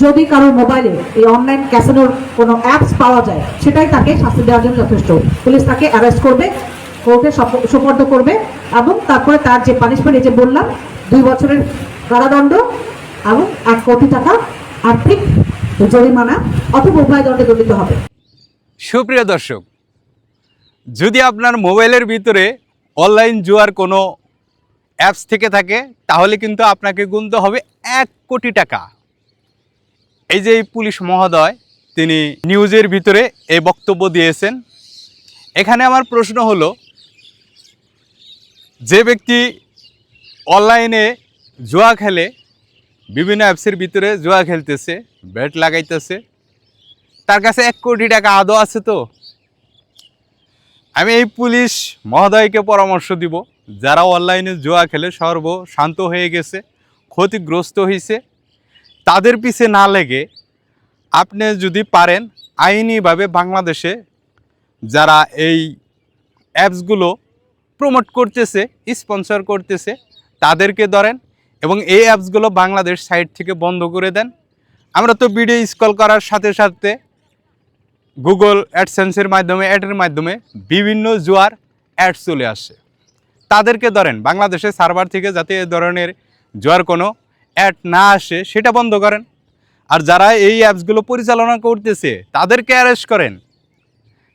যদি কারও মোবাইলে এই অনলাইন ক্যাসিনোর কোনো অ্যাপস পাওয়া যায়, সেটাই তাকে শাস্তি দেওয়ার জন্য যথেষ্ট। পুলিশ তাকে অ্যারেস্ট করবে কোর্টে সপ- সোপর্দ করবে এবং তারপরে তার যে পানিশমেন্ট এই যে বললাম, দুই বছরের কারাদণ্ড এবং এক কোটি টাকা আর্থিক জরিমানা অথবা উভয় দণ্ডে দণ্ডিত হবে। সুপ্রিয় দর্শক, যদি আপনার মোবাইলের ভিতরে অনলাইন জুয়ার কোনো অ্যাপস থেকে থাকে, তাহলে কিন্তু আপনাকে গুনতে হবে এক কোটি টাকা। এই যে পুলিশ মহোদয়, তিনি নিউজের ভিতরে এই বক্তব্য দিয়েছেন। এখানে আমার প্রশ্ন হলো, যে ব্যক্তি অনলাইনে জুয়া খেলে, বিভিন্ন অ্যাপসের ভিতরে জুয়া খেলতেছে, ব্যাট লাগাইতেছে, তার কাছে এক কোটি টাকা আদৌ আছে তো? আমি এই পুলিশ মহোদয়কে পরামর্শ দিব, যারা অনলাইনে জুয়া খেলে সর্ব শান্ত হয়ে গেছে, ক্ষতিগ্রস্ত হয়েছে তাদের পিছে না লেগে আপনি যদি পারেন আইনিভাবে বাংলাদেশে যারা এই অ্যাপসগুলো প্রমোট করতেছে, স্পন্সর করতেছে, তাদেরকে ধরেন এবং এই অ্যাপসগুলো বাংলাদেশ সাইট থেকে বন্ধ করে দেন। আমরা তো ভিডিও স্কল করার সাথে সাথে গুগল অ্যাডসেন্সের মাধ্যমে, অ্যাডের মাধ্যমে বিভিন্ন জুয়ার অ্যাড চলে আসে। তাদেরকে ধরেন বাংলাদেশের সার্ভার থেকে যাতে এ ধরনের জুয়ার কোনো অ্যাড না আসে, সেটা বন্ধ করেন। আর যারা এই অ্যাপসগুলো পরিচালনা করতেছে, তাদেরকে অ্যারেস্ট করেন।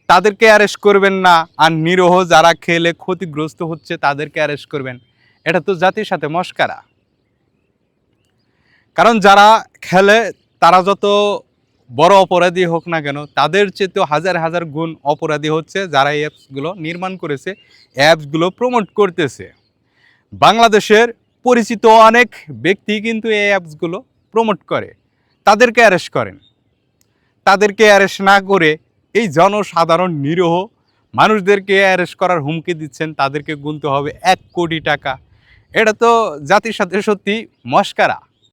তাদেরকে অ্যারেস্ট করবেন না। আর নিরহ যারা খেলে ক্ষতিগ্রস্ত হচ্ছে, তাদেরকে অ্যারেস্ট করবেন। এটা তো জাতির সাথে মস্কারা। কারণ যারা খেলে, তারা যত বড় অপরাধী হোক না কেন, তাদের চেয়েতেও হাজার হাজার গুণ অপরাধী হচ্ছে যারা এই অ্যাপসগুলো নির্মাণ করেছে, অ্যাপসগুলো প্রমোট করতেছে। বাংলাদেশের পরিচিত অনেক ব্যক্তি কিন্তু এই অ্যাপসগুলো প্রমোট করে। তাদেরকে অ্যারেস্ট করেন। তাদেরকে অ্যারেস্ট না করে এই জনসাধারণ নিরহ মানুষদেরকে অ্যারেস্ট করার হুমকি দিচ্ছেন, তাদেরকে গুনতে হবে এক কোটি টাকা। এটা তো জাতির সাথে সত্যি মস্কারা।